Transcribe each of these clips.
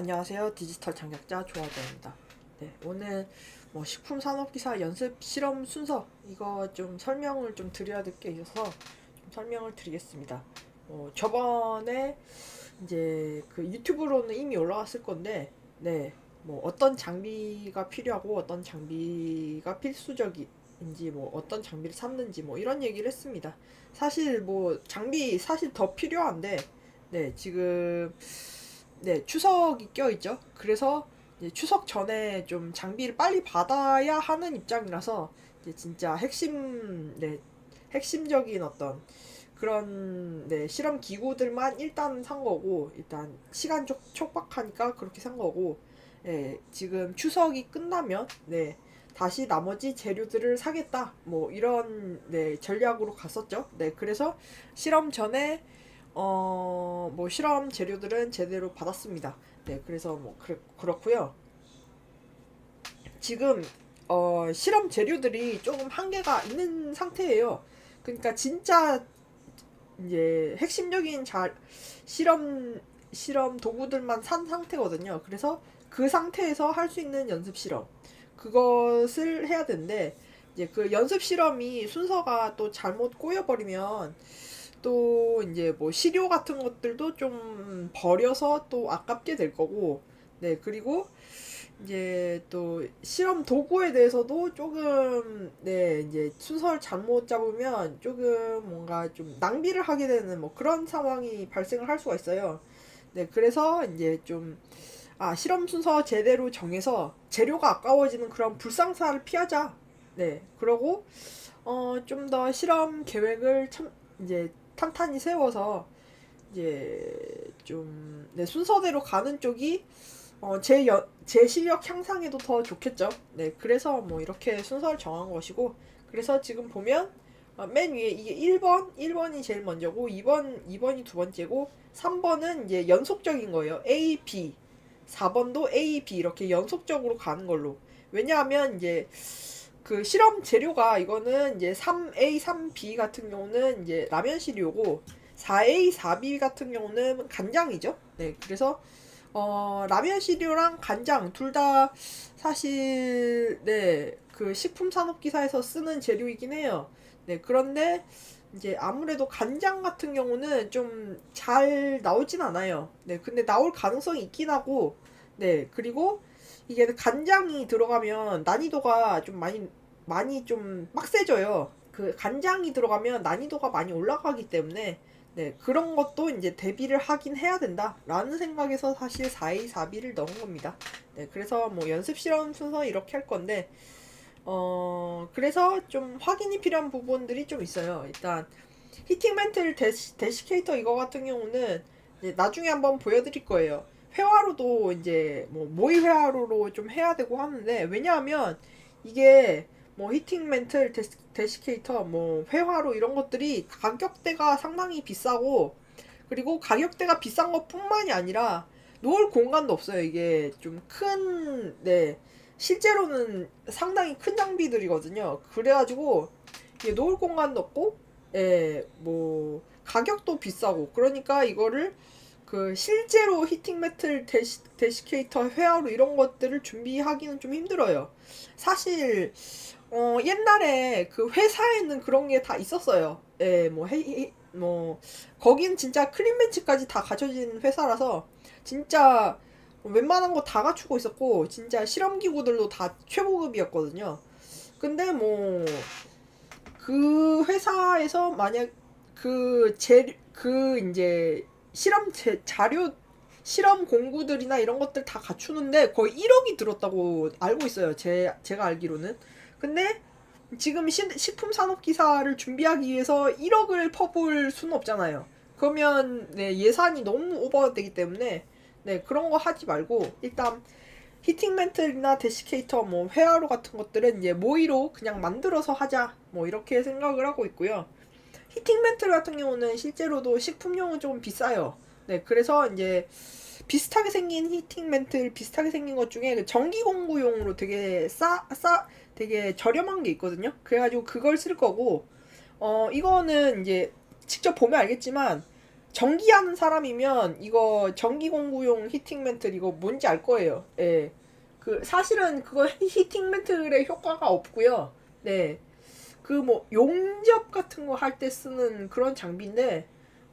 안녕하세요. 디지털 장작자 조아정입니다. 네, 오늘 뭐 식품 산업 기사 연습 실험 순서 이거 좀 설명을 좀 드려야 될 게 있어서 좀 설명을 드리겠습니다. 어, 저번에 이제 그 유튜브로는 이미 올라갔을 건데, 네, 뭐 어떤 장비가 필요하고 어떤 장비가 필수적인지 뭐 어떤 장비를 샀는지 뭐 이런 얘기를 했습니다. 사실 뭐 장비 사실 더 필요한데, 네, 지금 네, 추석이 껴있죠. 그래서 이제 추석 전에 좀 장비를 빨리 받아야 하는 입장이라서 이제 진짜 핵심, 네, 핵심적인 어떤 그런 네, 실험 기구들만 일단 산 거고 일단 시간 촉, 촉박하니까 그렇게 산 거고 예, 지금 추석이 끝나면 네, 다시 나머지 재료들을 사겠다 뭐 이런 네, 전략으로 갔었죠. 네, 그래서 실험 전에 어, 뭐 실험 재료들은 제대로 받았습니다. 네, 그래서 뭐 그, 그렇고요. 지금 어, 실험 재료들이 조금 한계가 있는 상태예요. 그러니까 진짜 이제 핵심적인 자, 실험 실험 도구들만 산 상태거든요. 그래서 그 상태에서 할 수 있는 연습 실험 그것을 해야 되는데 이제 그 연습 실험이 순서가 또 잘못 꼬여버리면 또 이제 뭐 시료 같은 것들도 좀 버려서 또 아깝게 될 거고 네 그리고 이제 또 실험 도구에 대해서도 조금 네 이제 순서를 잘못 잡으면 조금 뭔가 좀 낭비를 하게 되는 뭐 그런 상황이 발생을 할 수가 있어요. 네 그래서 이제 좀 아 실험 순서 제대로 정해서 재료가 아까워지는 그런 불상사를 피하자. 네 그러고 어 좀 더 실험 계획을 참 이제 탄탄히 세워서 이제 좀 네, 순서대로 가는 쪽이 어, 제, 여, 제 실력 향상에도 더 좋겠죠. 네, 그래서 뭐 이렇게 순서를 정한 것이고, 그래서 지금 보면 어, 맨 위에 이게 1번, 1번이 제일 먼저고, 2번, 2번이 두 번째고, 3번은 이제 연속적인 거예요. A, B. 4번도 A, B 이렇게 연속적으로 가는 걸로. 왜냐하면 이제 그 실험 재료가 이거는 이제 3A, 3B 같은 경우는 이제 라면 시료고 4A, 4B 같은 경우는 간장이죠. 네, 그래서 어, 라면 시료랑 간장 둘 다 사실 네, 그 식품 산업 기사에서 쓰는 재료이긴 해요. 네, 그런데 이제 아무래도 간장 같은 경우는 좀 잘 나오진 않아요. 네, 근데 나올 가능성이 있긴 하고, 네, 그리고 이게 간장이 들어가면 난이도가 좀 많이 많이 좀 빡세져요. 그 간장이 들어가면 난이도가 많이 올라가기 때문에 네, 그런 것도 이제 대비를 하긴 해야 된다라는 생각에서 사실 4A, 4B를 넣은 겁니다. 네, 그래서 뭐 연습 실험 순서 이렇게 할 건데 어, 그래서 좀 확인이 필요한 부분들이 좀 있어요. 일단 히팅 멘틀 데시, 데시케이터 이거 같은 경우는 나중에 한번 보여드릴 거예요. 회화로도 이제 뭐 모의 회화로로 좀 해야 되고 하는데 왜냐하면 이게 뭐 히팅 멘틀 데시, 데시케이터 뭐 회화로 이런 것들이 가격대가 상당히 비싸고 그리고 가격대가 비싼 것뿐만이 아니라 놓을 공간도 없어요. 이게 좀 큰 네. 실제로는 상당히 큰 장비들이거든요. 그래가지고 이게 놓을 공간도 없고, 예, 뭐 가격도 비싸고 그러니까 이거를 그 실제로 히팅 메틀 데시, 데시케이터 회화로 이런 것들을 준비하기는 좀 힘들어요. 사실 어 옛날에 그 회사에는 그런 게 다 있었어요. 예, 뭐 해, 뭐 거긴 진짜 크림 벤치까지 다 갖춰진 회사라서 진짜 웬만한 거 다 갖추고 있었고 진짜 실험 기구들도 다 최고급이었거든요. 근데 뭐 그 회사에서 만약 그 제그 그 이제 실험 제, 자료 실험 공구들이나 이런 것들 다 갖추는데 거의 1억이 들었다고 알고 있어요. 제 제가 알기로는. 근데 지금 시, 식품 산업 기사를 준비하기 위해서 1억을 퍼볼 수는 없잖아요. 그러면 네, 예산이 너무 오버되기 때문에 네, 그런 거 하지 말고 일단 히팅 멘틀이나 데시케이터 뭐 회화로 같은 것들은 이제 모의로 그냥 만들어서 하자 뭐 이렇게 생각을 하고 있고요. 히팅 멘틀 같은 경우는 실제로도 식품용은 좀 비싸요. 네, 그래서 이제 비슷하게 생긴 히팅 멘틀 비슷하게 생긴 것 중에 그 전기 공구용으로 되게 싸, 싸, 되게 저렴한 게 있거든요. 그래가지고 그걸 쓸 거고, 어, 이거는 이제 직접 보면 알겠지만, 전기하는 사람이면 이거 전기 공구용 히팅 멘틀 이거 뭔지 알 거예요. 예. 그 사실은 그거 히팅 멘틀의 효과가 없고요. 네. 그 뭐 용접 같은 거 할 때 쓰는 그런 장비인데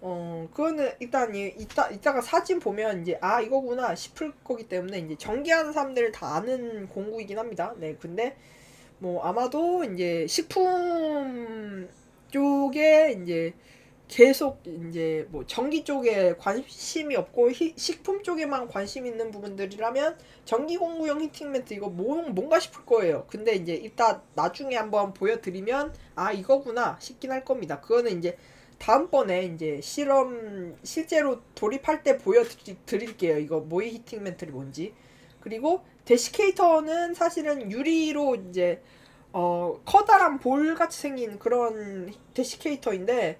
어 그거는 일단 이- 이따 이따가 사진 보면 이제 아 이거구나 싶을 거기 때문에 이제 전기하는 사람들 다 아는 공구이긴 합니다. 네. 근데 뭐 아마도 이제 식품 쪽에 이제 계속 이제 뭐 전기 쪽에 관심이 없고 히- 식품 쪽에만 관심 있는 부분들이라면 전기 공구용 히팅 매트 이거 뭐, 뭔가 싶을 거예요. 근데 이제 이따 나중에 한번 보여드리면 아 이거구나 싶긴 할 겁니다. 그거는 이제 다음번에 이제 실험 실제로 돌입할 때 보여드릴게요. 이거 모의 히팅 매트이 뭔지. 그리고 데시케이터는 사실은 유리로 이제 어 커다란 볼 같이 생긴 그런 데시케이터인데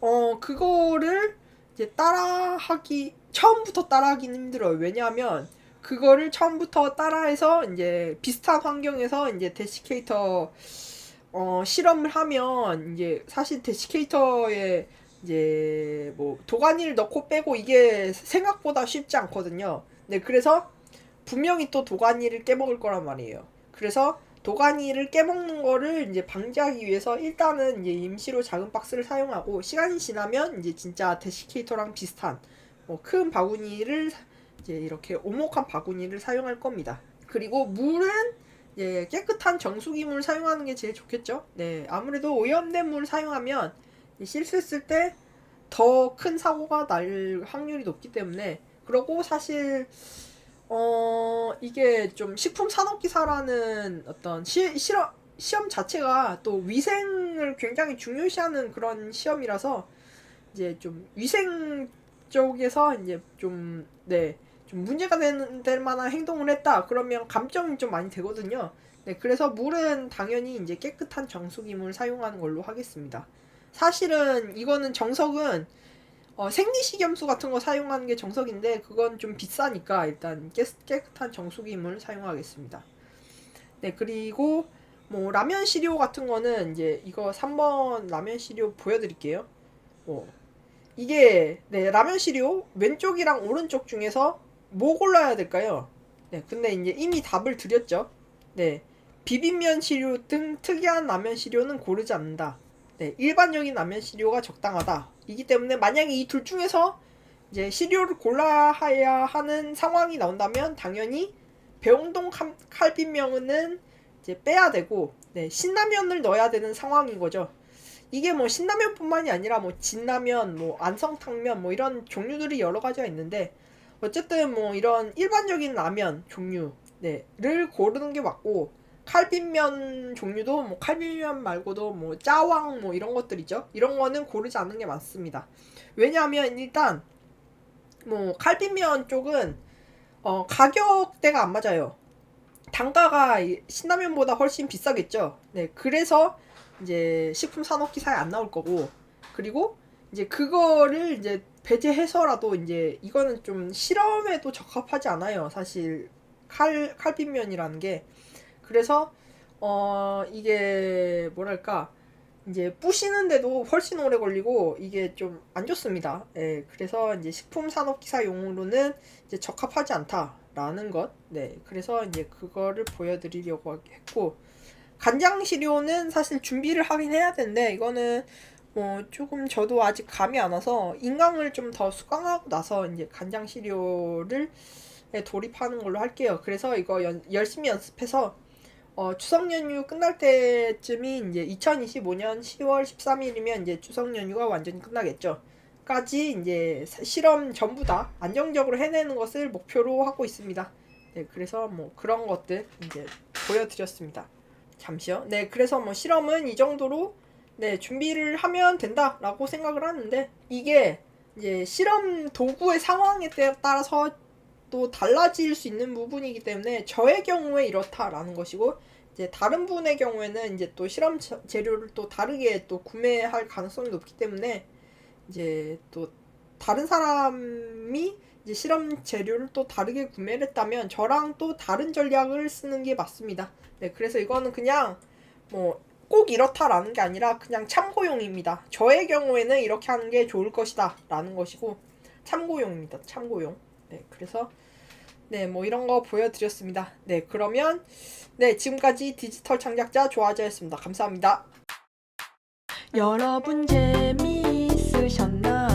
어 그거를 이제 따라하기 처음부터 따라하기는 힘들어요. 왜냐하면 그거를 처음부터 따라해서 이제 비슷한 환경에서 이제 데시케이터 어 실험을 하면 이제 사실 데시케이터에 이제 뭐 도가니를 넣고 빼고 이게 생각보다 쉽지 않거든요. 네, 그래서 분명히 또 도가니를 깨먹을 거란 말이에요. 그래서 도가니를 깨먹는 거를 이제 방지하기 위해서 일단은 이제 임시로 작은 박스를 사용하고 시간이 지나면 이제 진짜 데시케이터랑 비슷한 뭐 큰 바구니를 이제 이렇게 오목한 바구니를 사용할 겁니다. 그리고 물은 예, 깨끗한 정수기 물 사용하는 게 제일 좋겠죠. 네, 아무래도 오염된 물 사용하면 이 실수했을 때 더 큰 사고가 날 확률이 높기 때문에 그러고 사실 어 이게 좀 식품 산업 기사라는 어떤 시, 실험 시험 자체가 또 위생을 굉장히 중요시하는 그런 시험이라서 이제 좀 위생 쪽에서 이제 좀 네. 좀 문제가 되는, 될 만한 행동을 했다. 그러면 감점이 좀 많이 되거든요. 네, 그래서 물은 당연히 이제 깨끗한 정수기물 사용하는 걸로 하겠습니다. 사실은 이거는 정석은 어, 생리식염수 같은 거 사용하는 게 정석인데 그건 좀 비싸니까 일단 깨, 깨끗한 정수기물 사용하겠습니다. 네, 그리고 뭐 라면 시료 같은 거는 이제 이거 3번 라면 시료 보여드릴게요. 뭐 이게 네 라면 시료 왼쪽이랑 오른쪽 중에서 뭐 골라야 될까요? 네, 근데 이제 이미 답을 드렸죠. 네, 비빔면 시료 등 특이한 라면 시료는 고르지 않는다. 네, 일반적인 라면 시료가 적당하다. 이기 때문에 만약에 이 둘 중에서 이제 시료를 골라야 하는 상황이 나온다면 당연히 배홍동 칼- 칼빈면은 이제 빼야 되고 네, 신라면을 넣어야 되는 상황인 거죠. 이게 뭐 신라면뿐만이 아니라 뭐 진라면, 뭐 안성탕면 뭐 이런 종류들이 여러 가지가 있는데 어쨌든 뭐 이런 일반적인 라면 종류 네를 고르는 게 맞고 칼빈면 종류도 뭐 칼빈면 말고도 뭐 짜왕 뭐 이런 것들이죠. 이런 거는 고르지 않는 게 맞습니다. 왜냐하면 일단 뭐 칼빈면 쪽은 어 가격대가 안 맞아요. 단가가 이 신라면보다 훨씬 비싸겠죠. 네, 그래서 이제 식품 산업 기사에 안 나올 거고 그리고 이제 그거를 이제 배제해서라도 이제 이거는 좀 실험에도 적합하지 않아요. 사실 칼 칼빈면이라는 게 그래서 어 이게 뭐랄까 이제 부시는데도 훨씬 오래 걸리고 이게 좀 안 좋습니다. 예, 그래서 이제 식품 산업 기사용으로는 이제 적합하지 않다라는 것. 네, 그래서 이제 그거를 보여드리려고 했고 간장 시료는 사실 준비를 하긴 해야 되는데 이거는 뭐 조금 저도 아직 감이 안 와서 인강을 좀 더 수강하고 나서 이제 간장 시료를 에 돌입하는 걸로 할게요. 그래서 이거 연, 열심히 연습해서 어, 추석 연휴 끝날 때쯤이 이제 2025년 10월 13일이면 이제 추석 연휴가 완전히 끝나겠죠. 까지 이제 사- 실험 전부 다 안정적으로 해내는 것을 목표로 하고 있습니다. 네, 그래서 뭐 그런 것들 이제 보여드렸습니다. 잠시요. 네, 그래서 뭐 실험은 이 정도로 네, 준비를 하면 된다라고 생각을 하는데 이게 이제 실험 도구의 상황에 따- 따라서 또 달라질 수 있는 부분이기 때문에 저의 경우에 이렇다라는 것이고 이제 다른 분의 경우에는 이제 또 실험 자- 재료를 또 다르게 또 구매할 가능성이 높기 때문에 이제 또 다른 사람이 이제 실험 재료를 또 다르게 구매를 했다면 저랑 또 다른 전략을 쓰는 게 맞습니다. 네, 그래서 이거는 그냥 뭐 꼭 이렇다라는 게 아니라 그냥 참고용입니다. 저의 경우에는 이렇게 하는 게 좋을 것이다 라는 것이고 참고용입니다. 참고용. 네, 그래서 네, 뭐 이런 거 보여드렸습니다. 네, 그러면 네, 지금까지 디지털 창작자 조아자였습니다. 감사합니다. 여러분 재미있으셨나요?